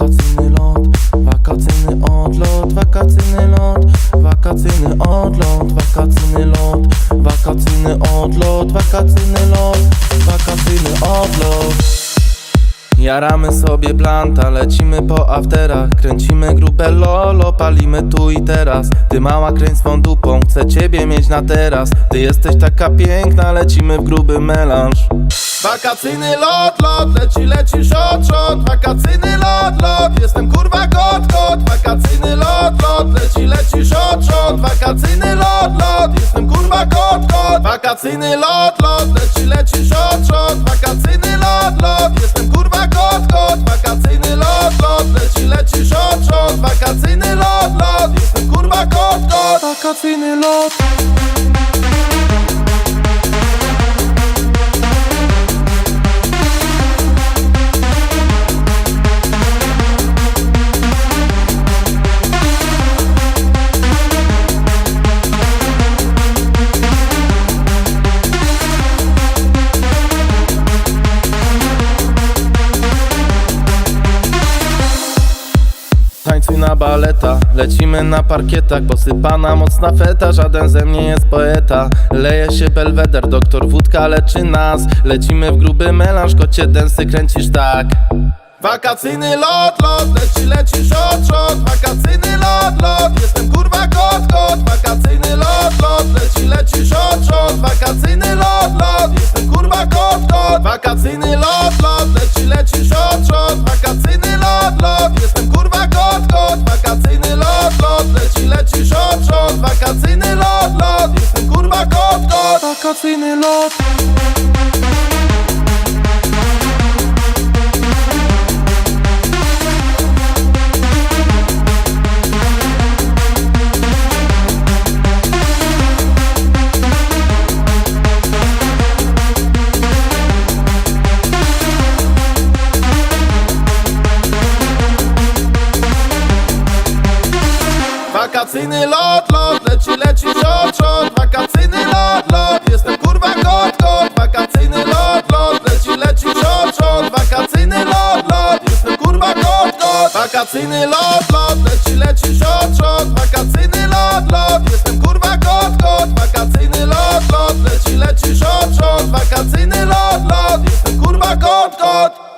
Wakacyjny lot, wakacyjny odlot, wakacyjny lot, wakacyjny odlot, wakacyjny lot, wakacyjny odlot, wakacyjny lot, wakacyjny odlot. Jaramy sobie blanta, lecimy po afterach Kręcimy grupę lolo, palimy tu i teraz. Ty mała kręć swą dupą, chcę ciebie mieć na teraz. Ty jesteś taka piękna, lecimy w gruby melanż Wakacyjny lot, lot, leci, leci shot, shot Wakacyjny lot, lot, jestem kurwa kot, kot. Wakacyjny lot, lot, leci, leci shot, shot Wakacyjny lot, lot, jestem kurwa kot, kot. Wakacyjny lot, lot, leci, leci shot, shot Wakacyjny lot, lot, jestem kurwa kot, kot. Wakacyjny lot, lot, leci, leci shot, shot Wakacyjny lot, lot, jestem kurwa kot, kot. Wakacyjny lot na baleta, lecimy na parkietach Posypana mocna feta, żaden ze mnie jest poeta. Leje się belweder, doktor wódka leczy nas. Lecimy w gruby melanż, kocie densy kręcisz tak. Wakacyjny lot, lot, leci, leci shot, shot Wakacyjny lot, lot, kot Wakacyjny lot Wakacyjny lot leci ciot, ciot Wakacyjny lot, lot. Jestem kurwa kot, kot. Wakacyjny lot, lot. Leci, leci ciot, ciot Wakacyjny lot, lot. Jestem kurwa kot, kot. Wakacyjny lot, lot. Leci, leci ciot, ciot Wakacyjny lot, lot. Jestem kurwa kot, kot.